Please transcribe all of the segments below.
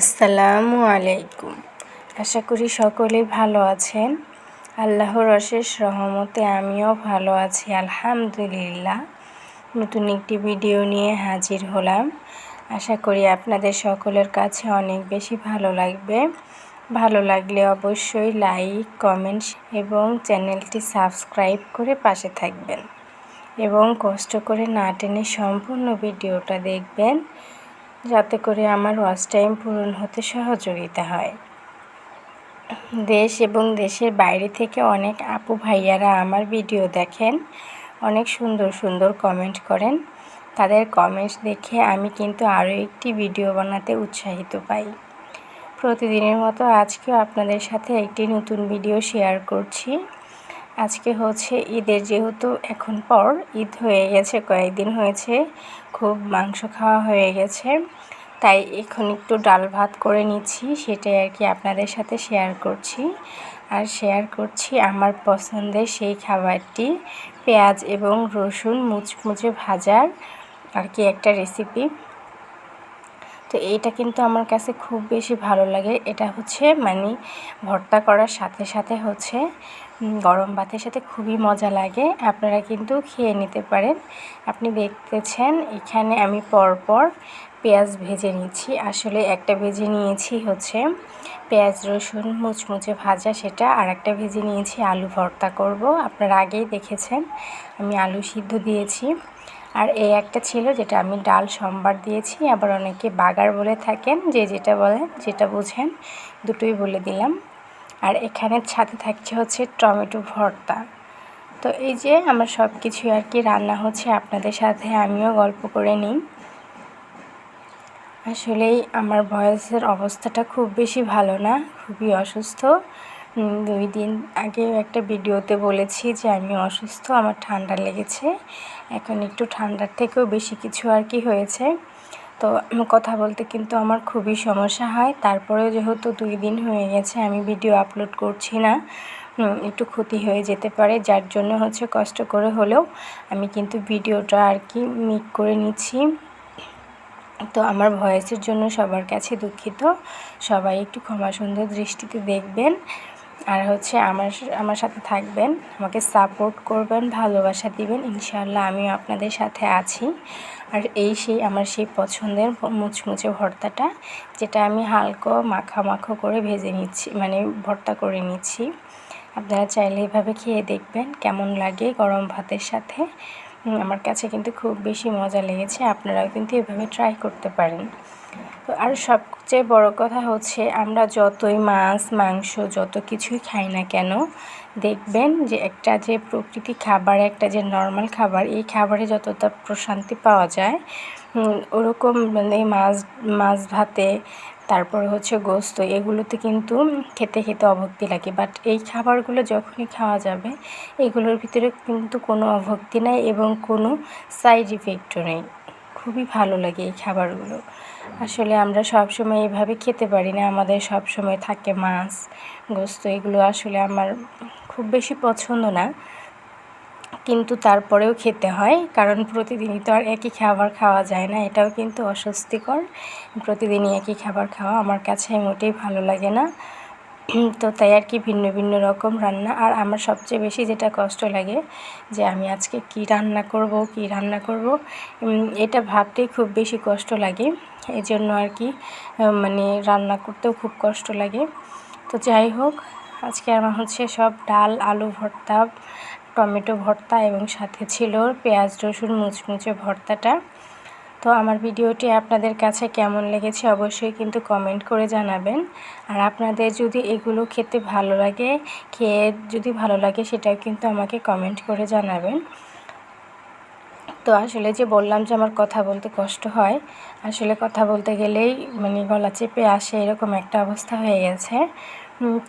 আসসালামু আলাইকুম। আশা করি সকলে ভালো আছেন। আল্লাহর অশেষ রহমতে আমিও ভালো আছি, আলহামদুলিল্লাহ। নতুন একটি ভিডিও নিয়ে হাজির হলাম। আশা করি আপনাদের সকলের কাছে অনেক বেশি ভালো লাগবে। ভালো লাগলে অবশ্যই লাইক কমেন্ট এবং চ্যানেলটি সাবস্ক্রাইব করে পাশে থাকবেন এবং কষ্ট করে না টেনে সম্পূর্ণ ভিডিওটা দেখবেন। যাতে করে আমার ওয়াচ টাইম পূরণ হতে সহযোগিতা হয়। দেশ এবং দেশের বাইরে থেকে অনেক আপু ভাইয়ারা আমার ভিডিও দেখেন, অনেক সুন্দর সুন্দর কমেন্ট করেন। তাদের কমেন্টস দেখে আমি কিন্তু আরও একটি ভিডিও বানাতে উৎসাহিত পাই। প্রতিদিনের মতো আজকেও আপনাদের সাথে একটি নতুন ভিডিও শেয়ার করছি। আজকে হচ্ছে ঈদের যেহেতু এখন পর ঈদ হয়ে গেছে, কয়েকদিন হয়েছে, খুব মাংস খাওয়া হয়ে গেছে। তাই এখন একটু ডাল ভাত করে নিচ্ছি, সেটাই আর কি আপনাদের সাথে শেয়ার করছি। আর শেয়ার করছি আমার পছন্দের সেই খাবারটি, পেঁয়াজ এবং রসুন মুচমুচে ভাজার আর কি একটা রেসিপি তো এইটা কিন্তু আমার কাছে খুব বেশি ভালো লাগে, এটা হচ্ছে মানে ভর্তা করার সাথে সাথে হচ্ছে গরম ভাতের সাথে খুবই মজা লাগে। আপনারা কিন্তু খেয়ে নিতে পারেন। আপনি দেখতেছেন, এখানে আমি পরপর পেঁয়াজ ভেজে নিচ্ছি। আসলে একটা ভেজে নিয়েছি হচ্ছে পেঁয়াজ, রসুন, মুচমুচে ভাজা সেটা, আর একটা ভেজে নিয়েছি আলু ভর্তা করব। আপনারা আগেই দেখেছেন, আমি আলু সিদ্ধ দিয়েছি। আর এই একটা ছিল যেটা আমি ডাল, সম্বার দিয়েছি। আবার অনেকে বাগার বলে থাকেন, যে যেটা বলেন, যেটা বুঝেন, দুটোই বলে দিলাম। আর এখানে সাথে থাকছে হচ্ছে টমেটো ভর্তা। তো এই যে আমার সব কিছুই আর কি রান্না হচ্ছে আপনাদের সাথে আমিও গল্প করে নিই। আসলেই আমার ভয়েসের অবস্থাটা খুব বেশি ভালো না, খুবই অসুস্থ। দুই দিন আগে একটা ভিডিওতে বলেছি যে আমি অসুস্থ, আমার ঠান্ডা লেগেছে। এখন একটু ঠান্ডার থেকেও বেশি কিছু আর কি হয়েছে। তো কথা বলতে কিন্তু আমার খুবই সমস্যা হয়। তারপরেও যেহেতু দুই দিন হয়ে গেছে, আমি ভিডিও আপলোড করছি না। একটু ক্ষতি হয়ে যেতে পারে, যার জন্য হচ্ছে কষ্ট করে হলেও আমি কিন্তু ভিডিওটা আর কি মিক করে নিচ্ছি। তো আমার ভয়েসের জন্য সবার কাছে দুঃখিত। সবাই একটু ক্ষমা সুন্দর দৃষ্টিতে দেখবেন। আর হচ্ছে আমার আমার সাথে থাকবেন, আমাকে সাপোর্ট করবেন, ভালোবাসা দিবেন। ইনশাআল্লাহ আমিও আপনাদের সাথে আছি। আর এই সেই আমার সেই পছন্দের মুচমুচে ভর্তাটা, যেটা আমি হালকা মাখা মাখো করে ভেজে নিচ্ছি মানে ভর্তা করে নিচ্ছি। আপনারা চাইলে এভাবে খেয়ে দেখবেন কেমন লাগে গরম ভাতের সাথে। আমার কাছে কিন্তু খুব বেশি মজা লেগেছে, আপনারাও কিন্তু এভাবে ট্রাই করতে পারেন। আর সবচেয়ে বড় কথা হচ্ছে, আমরা যতই মাছ, মাংস, যত কিছুই খাই না কেন দেখবেন যে একটা যে প্রকৃতি খাবার, একটা যে নর্মাল খাবার, এই খাবারে যতটা প্রশান্তি পাওয়া যায় ওরকম মানে মাছ মাছ ভাতে, তারপরে হচ্ছে গোস্ত, এগুলোতে কিন্তু খেতে খেতে অভক্তি লাগে। বাট এই খাবারগুলো যখনই খাওয়া যাবে, এগুলোর ভিতরে কিন্তু কোনো অভক্তি নাই এবং কোনো সাইড ইফেক্টও নেই। খুবই ভালো লাগে এই খাবারগুলো। আসলে আমরা সব সময় এভাবে খেতে পারি না, আমাদের সব সময় থাকে মাছ, গোস্ত, এগুলো আসলে আমার খুব বেশি পছন্দ না। কিন্তু তারপরেও খেতে হয়, কারণ প্রতিদিনই তো আর একই খাবার খাওয়া যায় না, এটাও কিন্তু অস্বস্তিকর। প্রতিদিনই একই খাবার খাওয়া আমার কাছে মোটেই ভালো লাগে না। তো তাই আর কি ভিন্ন ভিন্ন রকম রান্না, আর আমার সবচেয়ে বেশি যেটা কষ্ট লাগে যে আমি আজকে কি রান্না করব, কি রান্না করব এটা ভাবতেই খুব বেশি কষ্ট লাগে। এই জন্য আর কি মানে রান্না করতেও খুব কষ্ট লাগে। তো যাই হোক আজকে আমার হচ্ছে সব ডাল, আলু ভর্তা, টমেটো ভর্তা এবং সাথে ছিল পেঁয়াজ, রসুন মুচমুচে ভর্তাটা। তো আমার ভিডিওটি আপনাদের কাছে কেমন লেগেছে অবশ্যই কিন্তু কমেন্ট করে জানাবেন। আর আপনাদের যদি এগুলো খেতে ভালো লাগে, খেয়ে যদি ভালো লাগে সেটাও কিন্তু আমাকে কমেন্ট করে জানাবেন। তো আসলে যে বললাম যে আমার কথা বলতে কষ্ট হয়, আসলে কথা বলতে গেলেই মানে গলা চেপে আসে এরকম একটা অবস্থা হয়ে গেছে।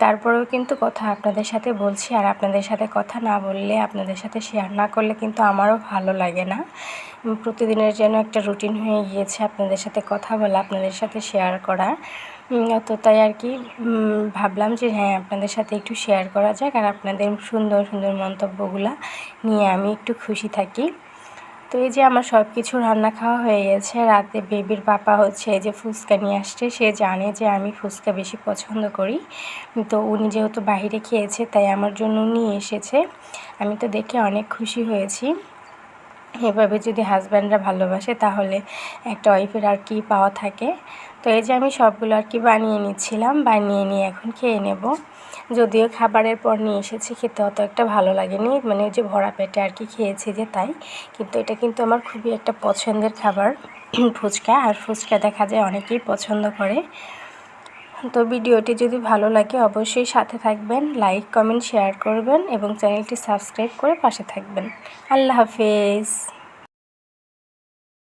তারপরেও কিন্তু কথা আপনাদের সাথে বলছি আর আপনাদের সাথে কথা না বললে, আপনাদের সাথে শেয়ার না করলে কিন্তু আমারও ভালো লাগে না। প্রতিদিনের যেন একটা রুটিন হয়ে গিয়েছে আপনাদের সাথে কথা বলা, আপনাদের সাথে শেয়ার করা। তো তাই আর কি ভাবলাম যে হ্যাঁ আপনাদের সাথে একটু শেয়ার করা যাক আর আপনাদের সুন্দর সুন্দর মন্তব্যগুলো নিয়ে আমি একটু খুশি থাকি। তো এই যে আমার সব কিছু রান্না খাওয়া হয়ে গেছে, রাতে বেবির পাপা হচ্ছে এই যে ফুচকা নিয়ে আসছে, সে জানে যে আমি ফুচকা বেশি পছন্দ করি। তো উনি যেহেতু বাইরে খেয়েছে, তাই আমার জন্য নিয়ে এসেছে। আমি তো দেখে অনেক খুশি হয়েছি। এভাবে যদি হাজব্যান্ডরা ভালোবাসে, তাহলে একটা ওয়াইফের আর কি পাওয়া থাকে। তো এই যে আমি সবগুলো আর কি বানিয়ে নিচ্ছিলাম, বানিয়ে নিয়ে এখন খেয়ে নেব। যদিও খাবারের পর নিয়ে এসেছি, খেতে অত একটা ভালো লাগেনি। মানে যে ভরা পেটে আর কি খেয়েছি যে তাই। কিন্তু এটা কিন্তু আমার খুবই একটা পছন্দের খাবার, ফুচকা। আর ফুচকা দেখা যায় অনেকেই পছন্দ করে। তো ভিডিওটি যদি ভালো লাগে অবশ্যই সাথে থাকবেন, লাইক, কমেন্ট, শেয়ার করবেন এবং চ্যানেলটি সাবস্ক্রাইব করে পাশে থাকবেন। আল্লাহ হাফেজ।